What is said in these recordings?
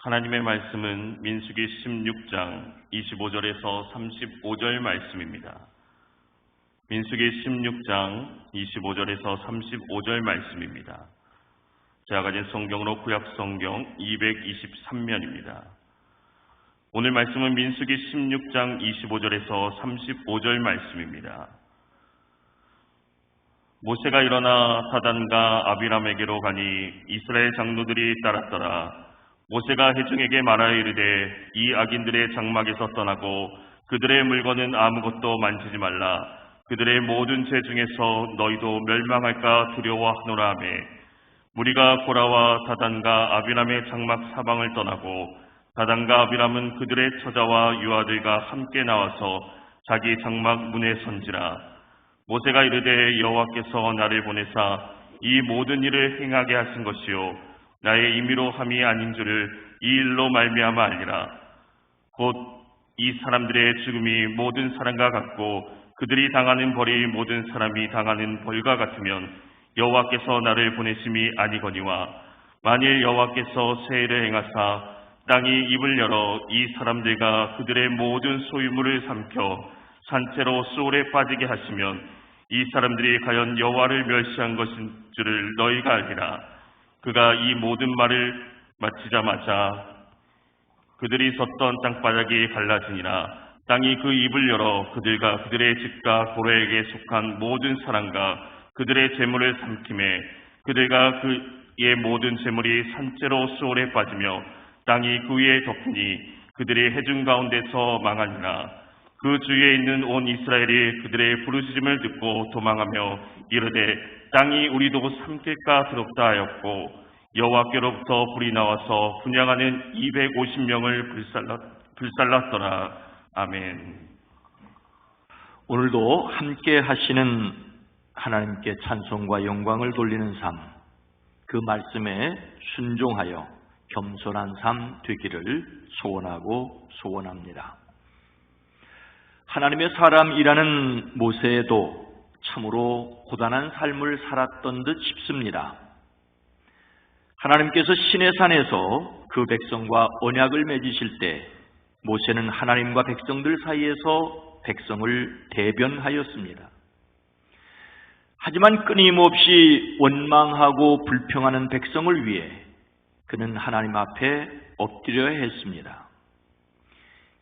하나님의 말씀은 민수기 16장 25절에서 35절 말씀입니다. 민수기 16장 25절에서 35절 말씀입니다. 제가 가진 성경으로 구약 성경 223면입니다. 오늘 말씀은 민수기 16장 25절에서 35절 말씀입니다. 모세가 일어나 사단과 아비람에게로 가니 이스라엘 장로들이 따랐더라. 모세가 회중에게 말하여 이르되 이 악인들의 장막에서 떠나고 그들의 물건은 아무것도 만지지 말라. 그들의 모든 죄 중에서 너희도 멸망할까 두려워하노라 하매. 무리가 고라와 다단과 아비람의 장막 사방을 떠나고 다단과 아비람은 그들의 처자와 유아들과 함께 나와서 자기 장막 문에 선지라. 모세가 이르되 여호와께서 나를 보내사 이 모든 일을 행하게 하신 것이요 나의 임의로 함이 아닌 줄을 이 일로 말미암아 알리라. 곧 이 사람들의 죽음이 모든 사람과 같고 그들이 당하는 벌이 모든 사람이 당하는 벌과 같으면 여호와께서 나를 보내심이 아니거니와 만일 여호와께서 세일을 행하사 땅이 입을 열어 이 사람들과 그들의 모든 소유물을 삼켜 산채로 수월에 빠지게 하시면 이 사람들이 과연 여호와를 멸시한 것인 줄을 너희가 알리라. 그가 이 모든 말을 마치자마자 그들이 섰던 땅바닥이 갈라지니라. 땅이 그 입을 열어 그들과 그들의 집과 고래에게 속한 모든 사람과 그들의 재물을 삼킴에 그들과 그의 모든 재물이 산채로 수월에 빠지며 땅이 그 위에 덮으니 그들이 해중 가운데서 망하니라. 그 주위에 있는 온 이스라엘이 그들의 부르짖음을 듣고 도망하며 이르되 땅이 우리도 삼킬까 두렵다 하였고 여호와께로부터 불이 나와서 분양하는 250명을 불살랐, 불살랐더라. 아멘. 오늘도 함께 하시는 하나님께 찬송과 영광을 돌리는 삶, 그 말씀에 순종하여 겸손한 삶 되기를 소원하고 소원합니다. 하나님의 사람이라는 모세에도 참으로 고단한 삶을 살았던 듯 싶습니다. 하나님께서 신의 산에서 그 백성과 언약을 맺으실 때 모세는 하나님과 백성들 사이에서 백성을 대변하였습니다. 하지만 끊임없이 원망하고 불평하는 백성을 위해 그는 하나님 앞에 엎드려야 했습니다.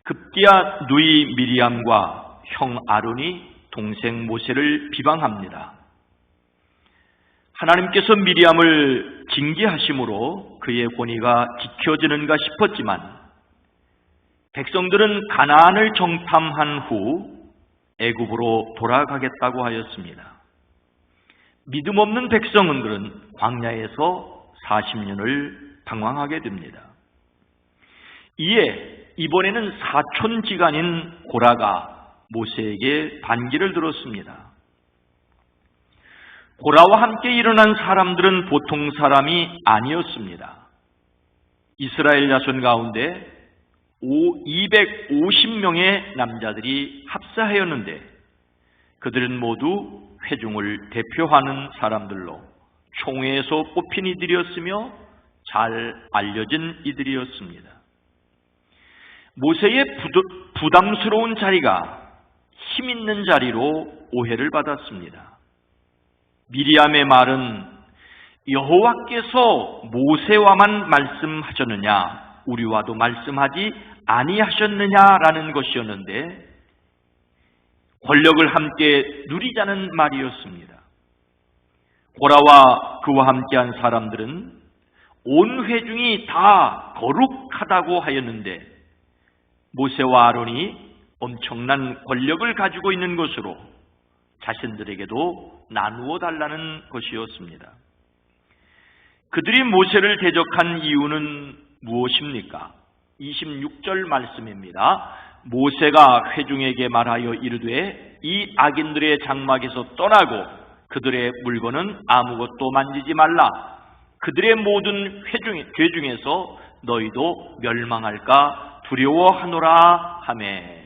급기야 누이 미리암과 형 아론이 동생 모세를 비방합니다. 하나님께서 미리암을 징계하심으로 그의 권위가 지켜지는가 싶었지만 백성들은 가나안을 정탐한 후 애굽으로 돌아가겠다고 하였습니다. 믿음 없는 백성은 광야에서 40년을 방황하게 됩니다. 이에 이번에는 사촌지간인 고라가 모세에게 반기를 들었습니다. 고라와 함께 일어난 사람들은 보통 사람이 아니었습니다. 이스라엘 자손 가운데 250명의 남자들이 합사하였는데 그들은 모두 회중을 대표하는 사람들로 총회에서 뽑힌 이들이었으며 잘 알려진 이들이었습니다. 모세의 부담스러운 자리가 힘 있는 자리로 오해를 받았습니다. 미리암의 말은 여호와께서 모세와만 말씀하셨느냐 우리와도 말씀하지 아니하셨느냐라는 것이었는데 권력을 함께 누리자는 말이었습니다. 고라와 그와 함께한 사람들은 온 회중이 다 거룩하다고 하였는데 모세와 아론이 엄청난 권력을 가지고 있는 것으로 자신들에게도 나누어 달라는 것이었습니다. 그들이 모세를 대적한 이유는 무엇입니까? 26절 말씀입니다. 모세가 회중에게 말하여 이르되 이 악인들의 장막에서 떠나고 그들의 물건은 아무것도 만지지 말라. 그들의 모든 회중, 죄 중에서 너희도 멸망할까 두려워하노라 하매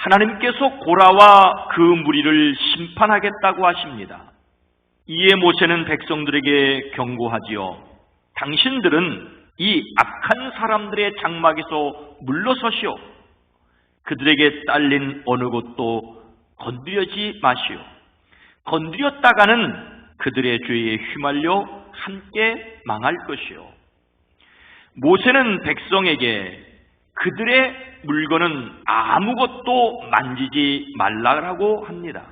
하나님께서 고라와 그 무리를 심판하겠다고 하십니다. 이에 모세는 백성들에게 경고하지요. 당신들은 이 악한 사람들의 장막에서 물러서시오. 그들에게 딸린 어느 곳도 건드려지 마시오. 건드렸다가는 그들의 죄에 휘말려 함께 망할 것이요. 모세는 백성에게 그들의 물건은 아무것도 만지지 말라고 합니다.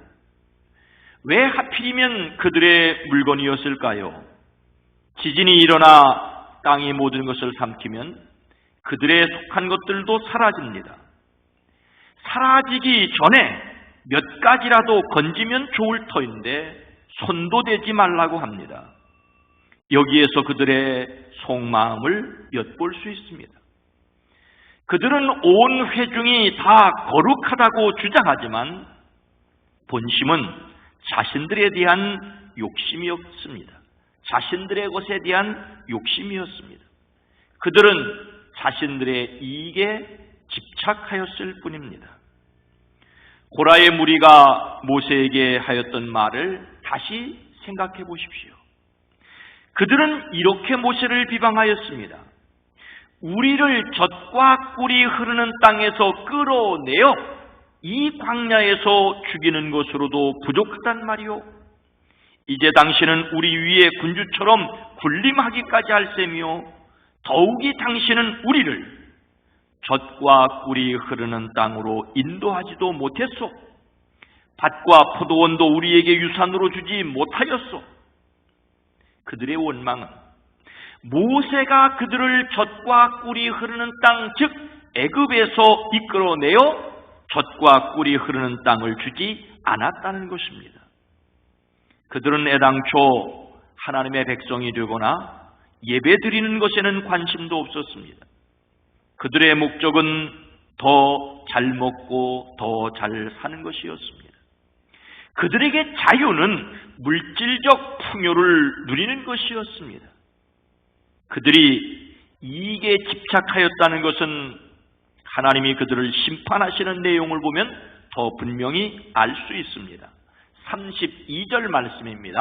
왜 하필이면 그들의 물건이었을까요? 지진이 일어나 땅이 모든 것을 삼키면 그들의 속한 것들도 사라집니다. 사라지기 전에 몇 가지라도 건지면 좋을 터인데 손도 대지 말라고 합니다. 여기에서 그들의 속마음을 엿볼 수 있습니다. 그들은 온 회중이 다 거룩하다고 주장하지만 본심은 자신들에 대한 욕심이었습니다. 자신들의 것에 대한 욕심이었습니다. 그들은 자신들의 이익에 집착하였을 뿐입니다. 고라의 무리가 모세에게 하였던 말을 다시 생각해 보십시오. 그들은 이렇게 모세를 비방하였습니다. 우리를 젖과 꿀이 흐르는 땅에서 끌어내어 이 광야에서 죽이는 것으로도 부족하단 말이오. 이제 당신은 우리 위에 군주처럼 군림하기까지 할 셈이요. 더욱이 당신은 우리를 젖과 꿀이 흐르는 땅으로 인도하지도 못했소. 밭과 포도원도 우리에게 유산으로 주지 못하였소. 그들의 원망은 모세가 그들을 젖과 꿀이 흐르는 땅, 즉 애굽에서 이끌어내어 젖과 꿀이 흐르는 땅을 주지 않았다는 것입니다. 그들은 애당초 하나님의 백성이 되거나 예배 드리는 것에는 관심도 없었습니다. 그들의 목적은 더 잘 먹고 더 잘 사는 것이었습니다. 그들에게 자유는 물질적 풍요를 누리는 것이었습니다. 그들이 이익에 집착하였다는 것은 하나님이 그들을 심판하시는 내용을 보면 더 분명히 알 수 있습니다. 32절 말씀입니다.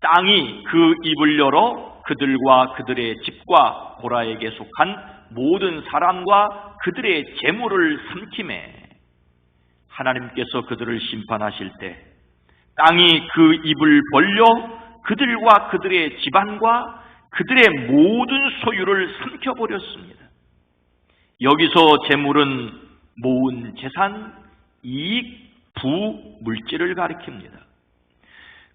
땅이 그 입을 열어 그들과 그들의 집과 고라에게 속한 모든 사람과 그들의 재물을 삼킴에 하나님께서 그들을 심판하실 때 땅이 그 입을 벌려 그들과 그들의 집안과 그들의 모든 소유를 삼켜버렸습니다. 여기서 재물은 모은 재산, 이익, 부, 물질을 가리킵니다.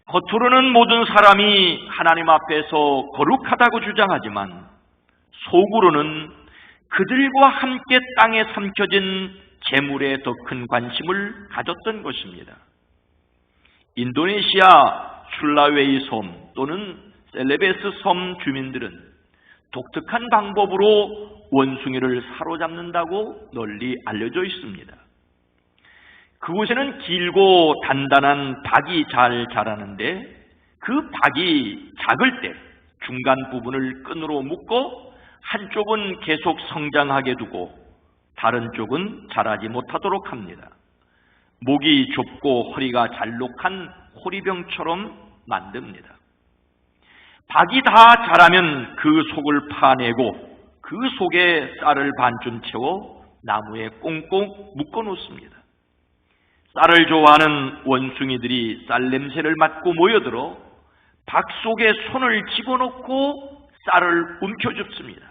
겉으로는 모든 사람이 하나님 앞에서 거룩하다고 주장하지만 속으로는 그들과 함께 땅에 삼켜진 재물에 더 큰 관심을 가졌던 것입니다. 인도네시아 술라웨이 섬 또는 셀레베스 섬 주민들은 독특한 방법으로 원숭이를 사로잡는다고 널리 알려져 있습니다. 그곳에는 길고 단단한 박이 잘 자라는데 그 박이 작을 때 중간 부분을 끈으로 묶어 한쪽은 계속 성장하게 두고 다른 쪽은 자라지 못하도록 합니다. 목이 좁고 허리가 잘록한 호리병처럼 만듭니다. 박이 다 자라면 그 속을 파내고 그 속에 쌀을 반쯤 채워 나무에 꽁꽁 묶어 놓습니다. 쌀을 좋아하는 원숭이들이 쌀 냄새를 맡고 모여들어 박 속에 손을 집어넣고 쌀을 움켜줍습니다.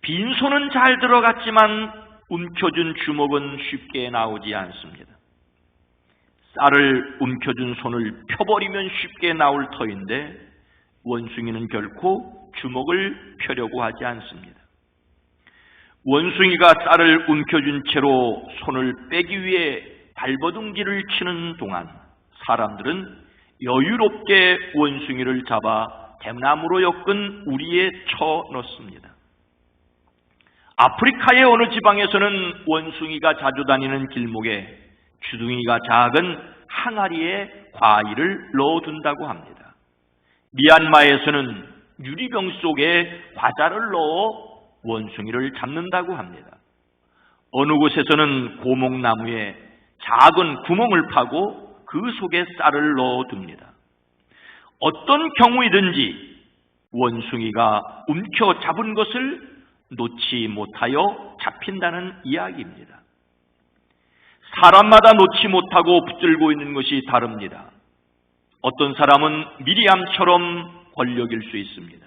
빈손은 잘 들어갔지만 움켜준 주먹은 쉽게 나오지 않습니다. 쌀을 움켜준 손을 펴버리면 쉽게 나올 터인데 원숭이는 결코 주먹을 펴려고 하지 않습니다. 원숭이가 쌀을 움켜준 채로 손을 빼기 위해 발버둥기를 치는 동안 사람들은 여유롭게 원숭이를 잡아 대나무로 엮은 우리에 쳐 넣습니다. 아프리카의 어느 지방에서는 원숭이가 자주 다니는 길목에 주둥이가 작은 항아리에 과일을 넣어둔다고 합니다. 미얀마에서는 유리병 속에 과자를 넣어 원숭이를 잡는다고 합니다. 어느 곳에서는 고목나무에 작은 구멍을 파고 그 속에 쌀을 넣어둡니다. 어떤 경우이든지 원숭이가 움켜 잡은 것을 놓지 못하여 잡힌다는 이야기입니다. 사람마다 놓지 못하고 붙들고 있는 것이 다릅니다. 어떤 사람은 미리암처럼 권력일 수 있습니다.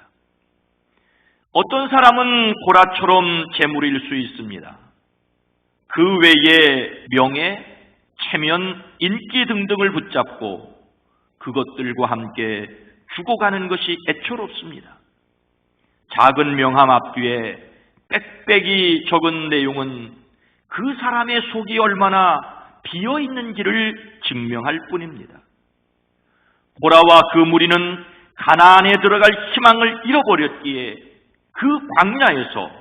어떤 사람은 고라처럼 재물일 수 있습니다. 그 외에 명예, 체면, 인기 등등을 붙잡고 그것들과 함께 죽어가는 것이 애처롭습니다. 작은 명함 앞뒤에 빽빽이 적은 내용은 그 사람의 속이 얼마나 비어 있는지를 증명할 뿐입니다. 보라와 그 무리는 가나안에 들어갈 희망을 잃어버렸기에 그 광야에서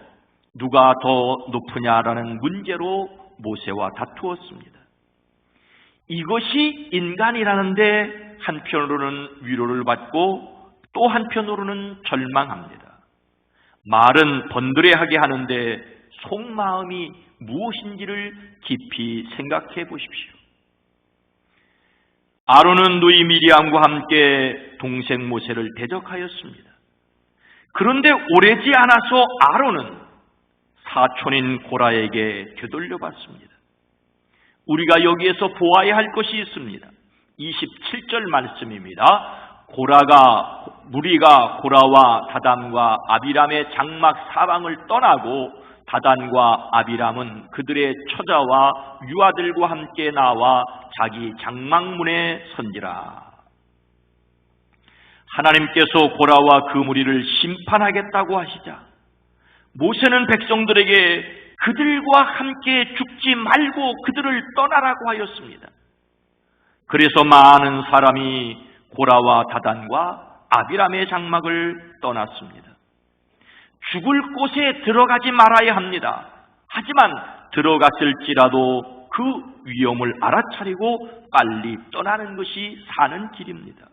누가 더 높으냐라는 문제로 모세와 다투었습니다. 이것이 인간이라는데 한편으로는 위로를 받고 또 한편으로는 절망합니다. 말은 번드레하게 하는데 속마음이 무엇인지를 깊이 생각해 보십시오. 아론은 누이 미리암과 함께 동생 모세를 대적하였습니다. 그런데 오래지 않아서 아론은 사촌인 고라에게 되돌려받습니다. 우리가 여기에서 보아야 할 것이 있습니다. 27절 말씀입니다. 고라가 무리가 고라와 다단과 아비람의 장막 사방을 떠나고 다단과 아비람은 그들의 처자와 유아들과 함께 나와 자기 장막문에 선지라. 하나님께서 고라와 그 무리를 심판하겠다고 하시자 모세는 백성들에게 그들과 함께 죽지 말고 그들을 떠나라고 하였습니다. 그래서 많은 사람이 고라와 다단과 아비람의 장막을 떠났습니다. 죽을 곳에 들어가지 말아야 합니다. 하지만 들어갔을지라도 그 위험을 알아차리고 빨리 떠나는 것이 사는 길입니다.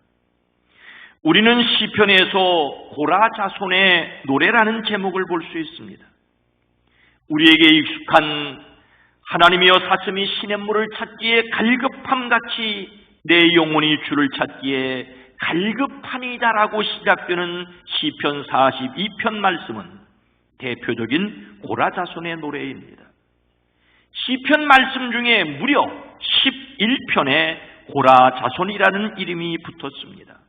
우리는 시편에서 고라 자손의 노래라는 제목을 볼 수 있습니다. 우리에게 익숙한 하나님이여 사슴이 시냇물을 찾기에 갈급함 같이 내 영혼이 주를 찾기에 갈급하니다라고 시작되는 시편 42편 말씀은 대표적인 고라 자손의 노래입니다. 시편 말씀 중에 무려 11편에 고라 자손이라는 이름이 붙었습니다.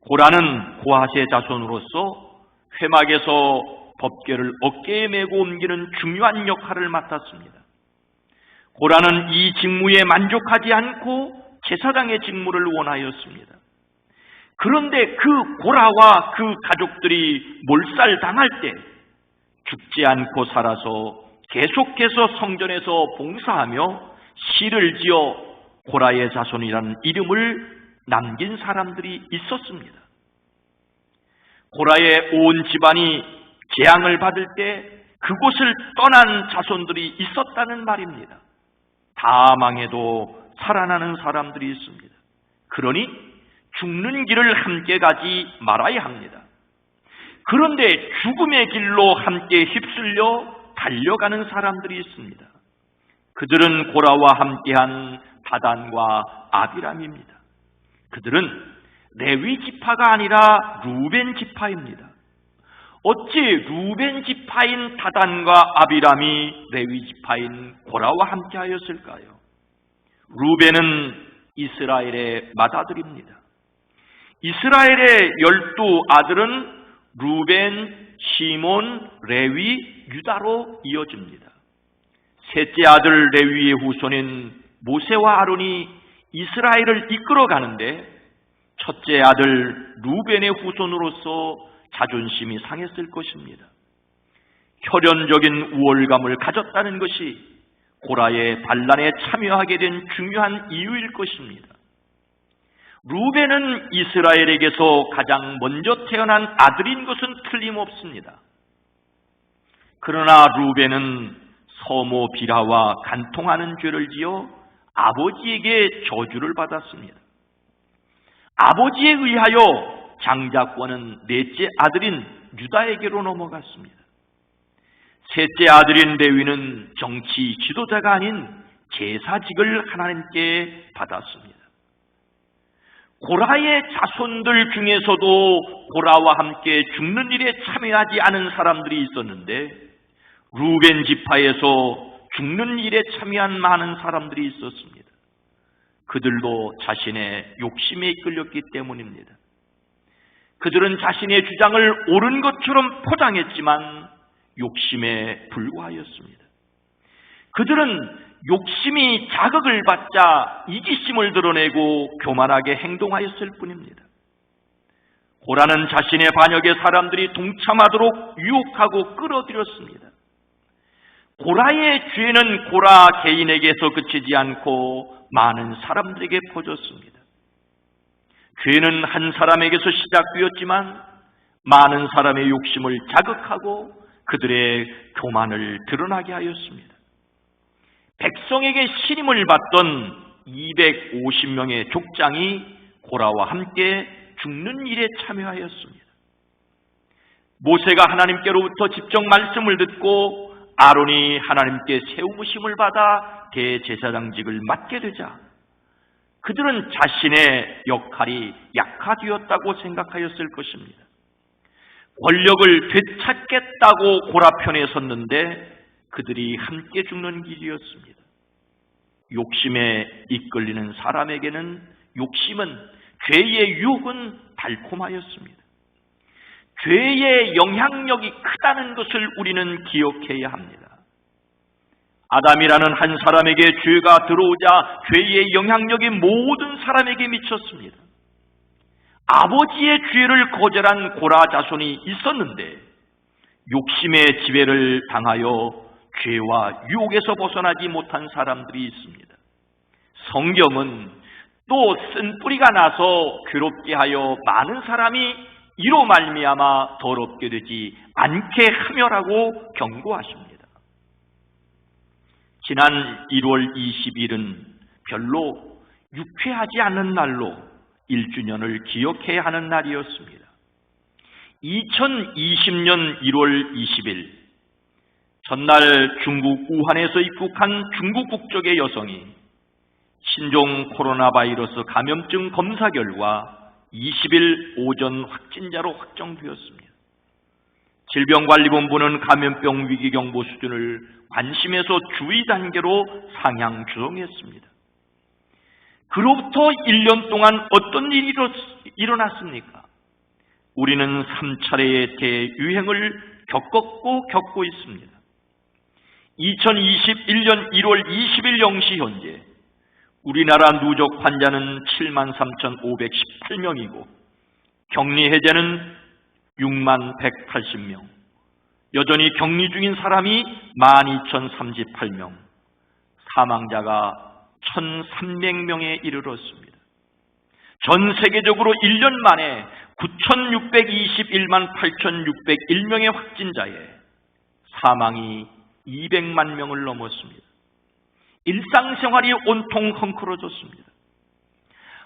고라는 고하세 자손으로서 회막에서 법궤를 어깨에 메고 옮기는 중요한 역할을 맡았습니다. 고라는 이 직무에 만족하지 않고 제사장의 직무를 원하였습니다. 그런데 그 고라와 그 가족들이 몰살당할 때 죽지 않고 살아서 계속해서 성전에서 봉사하며 시를 지어 고라의 자손이라는 이름을 남긴 사람들이 있었습니다. 고라의 온 집안이 재앙을 받을 때 그곳을 떠난 자손들이 있었다는 말입니다. 다 망해도 살아나는 사람들이 있습니다. 그러니 죽는 길을 함께 가지 말아야 합니다. 그런데 죽음의 길로 함께 휩쓸려 달려가는 사람들이 있습니다. 그들은 고라와 함께한 다단과 아비람입니다. 그들은 레위 지파가 아니라 루벤 지파입니다. 어찌 루벤 지파인 다단과 아비람이 레위 지파인 고라와 함께하였을까요? 루벤은 이스라엘의 맏아들입니다. 이스라엘의 열두 아들은 루벤, 시몬, 레위, 유다로 이어집니다. 셋째 아들 레위의 후손인 모세와 아론이 이스라엘을 이끌어 가는데 첫째 아들 루벤의 후손으로서 자존심이 상했을 것입니다. 혈연적인 우월감을 가졌다는 것이 고라의 반란에 참여하게 된 중요한 이유일 것입니다. 루벤은 이스라엘에게서 가장 먼저 태어난 아들인 것은 틀림없습니다. 그러나 루벤은 서모 비라와 간통하는 죄를 지어 아버지에게 저주를 받았습니다. 아버지에 의하여 장자권은 넷째 아들인 유다에게로 넘어갔습니다. 셋째 아들인 레위는 정치 지도자가 아닌 제사직을 하나님께 받았습니다. 고라의 자손들 중에서도 고라와 함께 죽는 일에 참여하지 않은 사람들이 있었는데 루벤 지파에서 죽는 일에 참여한 많은 사람들이 있었습니다. 그들도 자신의 욕심에 이끌렸기 때문입니다. 그들은 자신의 주장을 옳은 것처럼 포장했지만 욕심에 불과하였습니다. 그들은 욕심이 자극을 받자 이기심을 드러내고 교만하게 행동하였을 뿐입니다. 고라는 자신의 반역에 사람들이 동참하도록 유혹하고 끌어들였습니다. 고라의 죄는 고라 개인에게서 그치지 않고 많은 사람들에게 퍼졌습니다. 죄는 한 사람에게서 시작되었지만 많은 사람의 욕심을 자극하고 그들의 교만을 드러나게 하였습니다. 백성에게 신임을 받던 250명의 족장이 고라와 함께 죽는 일에 참여하였습니다. 모세가 하나님께로부터 직접 말씀을 듣고 아론이 하나님께 세우심을 받아 대제사장직을 맡게 되자 그들은 자신의 역할이 약화되었다고 생각하였을 것입니다. 권력을 되찾겠다고 고라 편에 섰는데 그들이 함께 죽는 길이었습니다. 욕심에 이끌리는 사람에게는 욕심은 죄의 유혹은 달콤하였습니다. 죄의 영향력이 크다는 것을 우리는 기억해야 합니다. 아담이라는 한 사람에게 죄가 들어오자 죄의 영향력이 모든 사람에게 미쳤습니다. 아버지의 죄를 거절한 고라 자손이 있었는데 욕심의 지배를 당하여 죄와 유혹에서 벗어나지 못한 사람들이 있습니다. 성경은 또 쓴뿌리가 나서 괴롭게 하여 많은 사람이 이로 말미암아 더럽게 되지 않게 하며라고 경고하십니다. 지난 1월 20일은 별로 유쾌하지 않은 날로 1주년을 기억해야 하는 날이었습니다. 2020년 1월 20일 전날 중국 우한에서 입국한 중국 국적의 여성이 신종 코로나 바이러스 감염증 검사 결과 20일 오전 확진자로 확정되었습니다. 질병관리본부는 감염병 위기 경보 수준을 관심에서 주의 단계로 상향 조정했습니다. 그로부터 1년 동안 어떤 일이 일어났습니까? 우리는 3차례의 대유행을 겪었고 겪고 있습니다. 2021년 1월 20일 0시 현재 우리나라 누적 환자는 7만 3,518명이고 격리 해제는 6만 180명. 여전히 격리 중인 사람이 12,038명. 사망자가 1,300명에 이르렀습니다. 전 세계적으로 1년 만에 9,621만 8,601명의 확진자에 사망이 200만 명을 넘었습니다. 일상생활이 온통 헝클어졌습니다.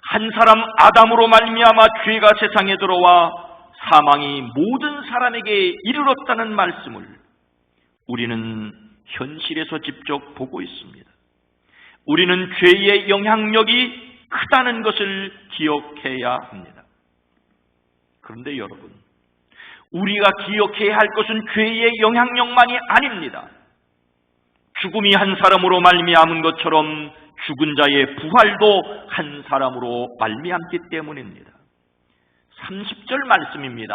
한 사람 아담으로 말미암아 죄가 세상에 들어와 사망이 모든 사람에게 이르렀다는 말씀을 우리는 현실에서 직접 보고 있습니다. 우리는 죄의 영향력이 크다는 것을 기억해야 합니다. 그런데 여러분, 우리가 기억해야 할 것은 죄의 영향력만이 아닙니다. 죽음이 한 사람으로 말미암은 것처럼 죽은 자의 부활도 한 사람으로 말미암기 때문입니다. 30절 말씀입니다.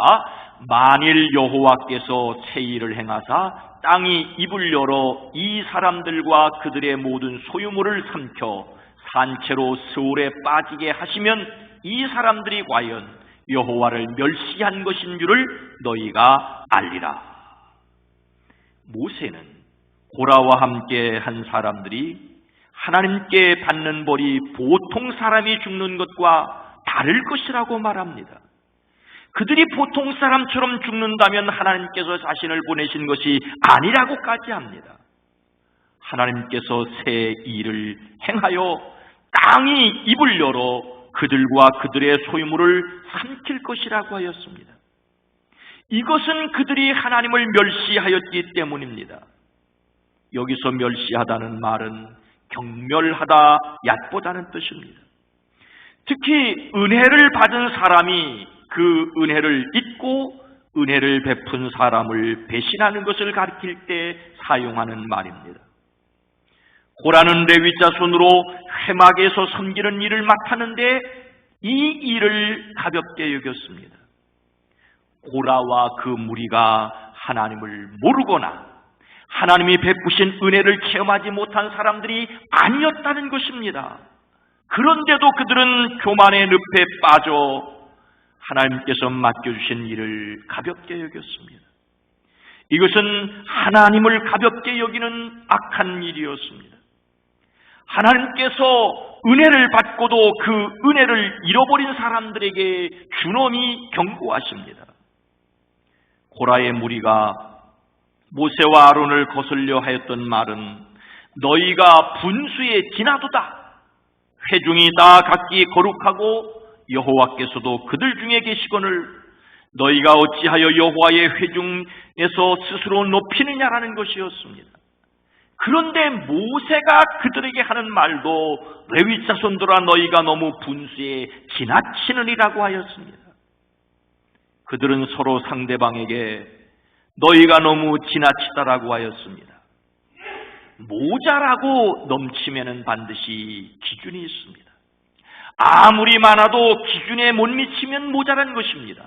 만일 여호와께서 새 일을 행하사 땅이 입을 열어 이 사람들과 그들의 모든 소유물을 삼켜 산채로 스울에 빠지게 하시면 이 사람들이 과연 여호와를 멸시한 것인 줄을 너희가 알리라. 모세는 고라와 함께 한 사람들이 하나님께 받는 벌이 보통 사람이 죽는 것과 다를 것이라고 말합니다. 그들이 보통 사람처럼 죽는다면 하나님께서 자신을 보내신 것이 아니라고까지 합니다. 하나님께서 새 일을 행하여 땅이 입을 열어 그들과 그들의 소유물을 삼킬 것이라고 하였습니다. 이것은 그들이 하나님을 멸시하였기 때문입니다. 여기서 멸시하다는 말은 경멸하다, 얕보다는 뜻입니다. 특히 은혜를 받은 사람이 그 은혜를 잊고 은혜를 베푼 사람을 배신하는 것을 가리킬 때 사용하는 말입니다. 고라는 레위 자 손으로 회막에서 섬기는 일을 맡았는데 이 일을 가볍게 여겼습니다. 고라와 그 무리가 하나님을 모르거나 하나님이 베푸신 은혜를 체험하지 못한 사람들이 아니었다는 것입니다. 그런데도 그들은 교만의 늪에 빠져 하나님께서 맡겨주신 일을 가볍게 여겼습니다. 이것은 하나님을 가볍게 여기는 악한 일이었습니다. 하나님께서 은혜를 받고도 그 은혜를 잃어버린 사람들에게 준엄히 경고하십니다. 고라의 무리가 모세와 아론을 거슬려 하였던 말은 너희가 분수에 지나도다. 회중이 다 각기 거룩하고 여호와께서도 그들 중에 계시거늘 너희가 어찌하여 여호와의 회중에서 스스로 높이느냐라는 것이었습니다. 그런데 모세가 그들에게 하는 말도 레위 자손들아 너희가 너무 분수에 지나치느니라고 하였습니다. 그들은 서로 상대방에게 너희가 너무 지나치다라고 하였습니다. 모자라고 넘치면은 반드시 기준이 있습니다. 아무리 많아도 기준에 못 미치면 모자란 것입니다.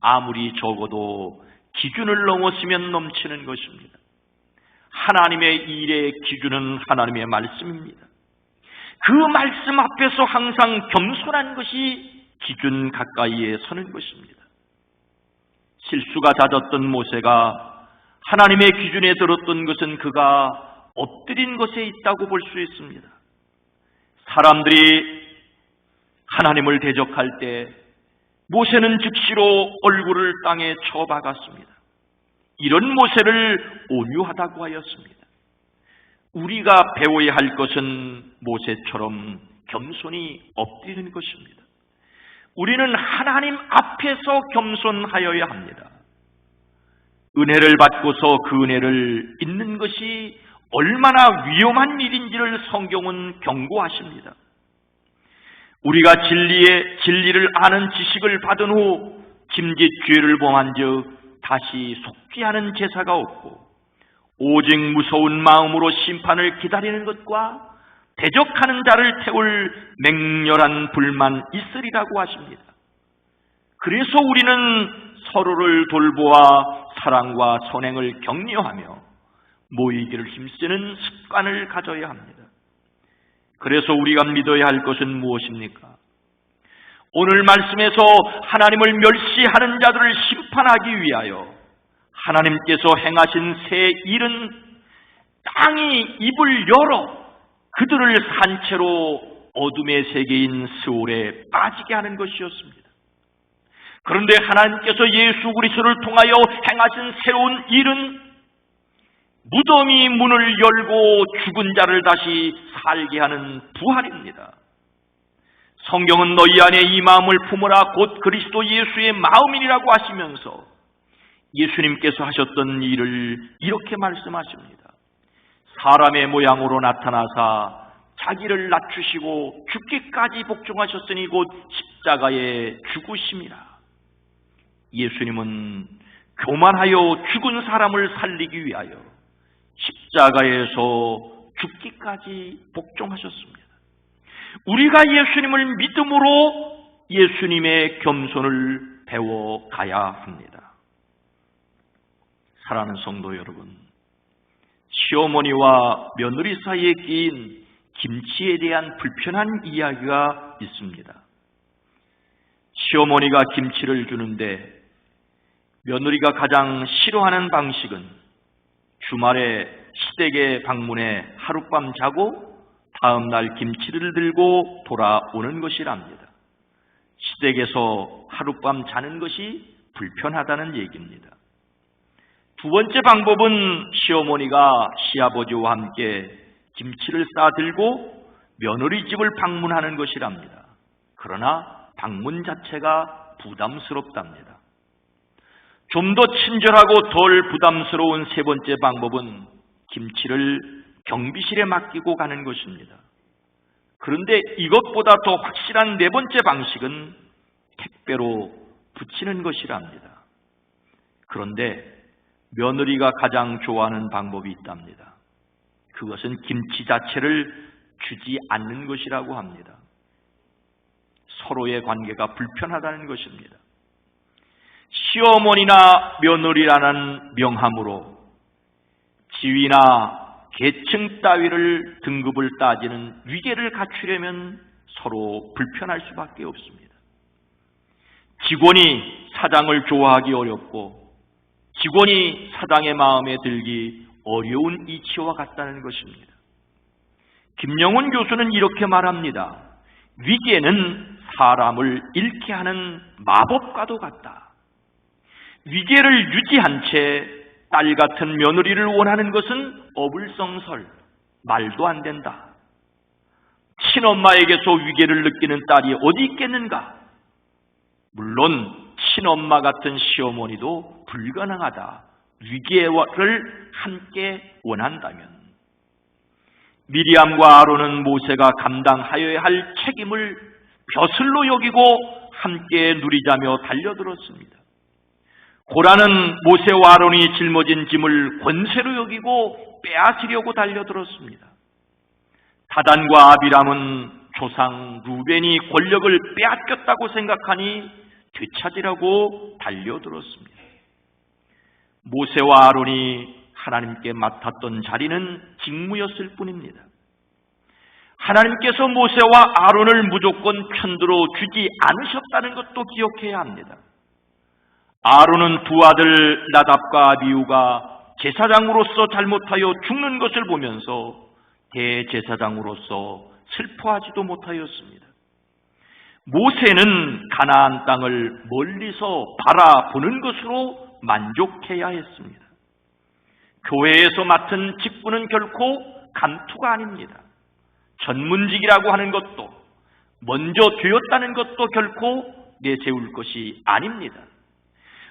아무리 적어도 기준을 넘었으면 넘치는 것입니다. 하나님의 일의 기준은 하나님의 말씀입니다. 그 말씀 앞에서 항상 겸손한 것이 기준 가까이에 서는 것입니다. 실수가 잦았던 모세가 하나님의 기준에 들었던 것은 그가 엎드린 것에 있다고 볼 수 있습니다. 사람들이 하나님을 대적할 때 모세는 즉시로 얼굴을 땅에 쳐박았습니다. 이런 모세를 온유하다고 하였습니다. 우리가 배워야 할 것은 모세처럼 겸손히 엎드리는 것입니다. 우리는 하나님 앞에서 겸손하여야 합니다. 은혜를 받고서 그 은혜를 잊는 것이 얼마나 위험한 일인지를 성경은 경고하십니다. 우리가 진리의 진리를 아는 지식을 받은 후 짐짓 죄를 범한즉 다시 속죄하는 제사가 없고 오직 무서운 마음으로 심판을 기다리는 것과 대적하는 자를 태울 맹렬한 불만 있으리라고 하십니다. 그래서 우리는 서로를 돌보아 사랑과 선행을 격려하며 모이기를 힘쓰는 습관을 가져야 합니다. 그래서 우리가 믿어야 할 것은 무엇입니까? 오늘 말씀에서 하나님을 멸시하는 자들을 심판하기 위하여 하나님께서 행하신 새 일은 땅이 입을 열어 그들을 산채로 어둠의 세계인 스올에 빠지게 하는 것이었습니다. 그런데 하나님께서 예수 그리스도를 통하여 행하신 새로운 일은 무덤이 문을 열고 죽은 자를 다시 살게 하는 부활입니다. 성경은 너희 안에 이 마음을 품으라 곧 그리스도 예수의 마음이라고 하시면서 예수님께서 하셨던 일을 이렇게 말씀하십니다. 사람의 모양으로 나타나사 자기를 낮추시고 죽기까지 복종하셨으니 곧 십자가에 죽으심이라. 예수님은 교만하여 죽은 사람을 살리기 위하여 십자가에서 죽기까지 복종하셨습니다. 우리가 예수님을 믿음으로 예수님의 겸손을 배워 가야 합니다. 사랑하는 성도 여러분, 시어머니와 며느리 사이에 끼인 김치에 대한 불편한 이야기가 있습니다. 시어머니가 김치를 주는데 며느리가 가장 싫어하는 방식은 주말에 시댁에 방문해 하룻밤 자고 다음 날 김치를 들고 돌아오는 것이랍니다. 시댁에서 하룻밤 자는 것이 불편하다는 얘기입니다. 두 번째 방법은 시어머니가 시아버지와 함께 김치를 싸들고 며느리 집을 방문하는 것이랍니다. 그러나 방문 자체가 부담스럽답니다. 좀 더 친절하고 덜 부담스러운 세 번째 방법은 김치를 경비실에 맡기고 가는 것입니다. 그런데 이것보다 더 확실한 네 번째 방식은 택배로 붙이는 것이랍니다. 그런데 며느리가 가장 좋아하는 방법이 있답니다. 그것은 김치 자체를 주지 않는 것이라고 합니다. 서로의 관계가 불편하다는 것입니다. 시어머니나 며느리라는 명함으로 지위나 계층 따위를 등급을 따지는 위계를 갖추려면 서로 불편할 수밖에 없습니다. 직원이 사장을 좋아하기 어렵고 직원이 사장의 마음에 들기 어려운 이치와 같다는 것입니다. 김영훈 교수는 이렇게 말합니다. 위계는 사람을 잃게 하는 마법과도 같다. 위계를 유지한 채 딸 같은 며느리를 원하는 것은 어불성설, 말도 안 된다. 친엄마에게서 위계를 느끼는 딸이 어디 있겠는가? 물론 친엄마 같은 시어머니도 불가능하다. 위계를 함께 원한다면. 미리암과 아론은 모세가 감당하여야 할 책임을 벼슬로 여기고 함께 누리자며 달려들었습니다. 고라는 모세와 아론이 짊어진 짐을 권세로 여기고 빼앗으려고 달려들었습니다. 다단과 아비람은 조상 루벤이 권력을 빼앗겼다고 생각하니 되찾으라고 달려들었습니다. 모세와 아론이 하나님께 맡았던 자리는 직무였을 뿐입니다. 하나님께서 모세와 아론을 무조건 편들어 주지 않으셨다는 것도 기억해야 합니다. 아론은 두 아들 나답과 아비우가 제사장으로서 잘못하여 죽는 것을 보면서 대제사장으로서 슬퍼하지도 못하였습니다. 모세는 가나안 땅을 멀리서 바라보는 것으로 만족해야 했습니다. 교회에서 맡은 직분은 결코 감투가 아닙니다. 전문직이라고 하는 것도 먼저 되었다는 것도 결코 내세울 것이 아닙니다.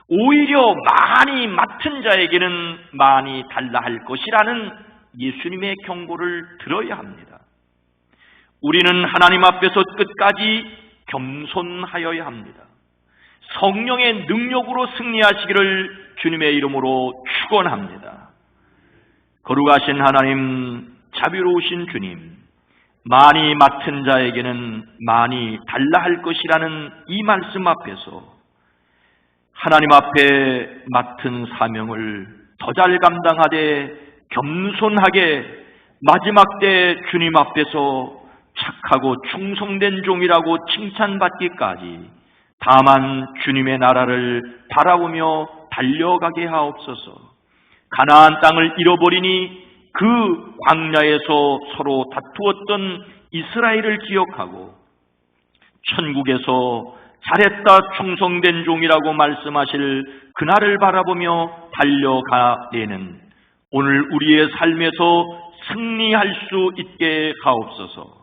오히려 많이 맡은 자에게는 많이 달라 할 것이라는 예수님의 경고를 들어야 합니다. 우리는 하나님 앞에서 끝까지 겸손하여야 합니다. 성령의 능력으로 승리하시기를 주님의 이름으로 축원합니다. 거룩하신 하나님, 자비로우신 주님, 많이 맡은 자에게는 많이 달라 할 것이라는 이 말씀 앞에서 하나님 앞에 맡은 사명을 더 잘 감당하되 겸손하게 마지막 때 주님 앞에서 착하고 충성된 종이라고 칭찬받기까지 다만 주님의 나라를 바라보며 달려가게 하옵소서. 가나안 땅을 잃어버리니 그 광야에서 서로 다투었던 이스라엘을 기억하고 천국에서 잘했다 충성된 종이라고 말씀하실 그날을 바라보며 달려가내는 오늘 우리의 삶에서 승리할 수 있게 하옵소서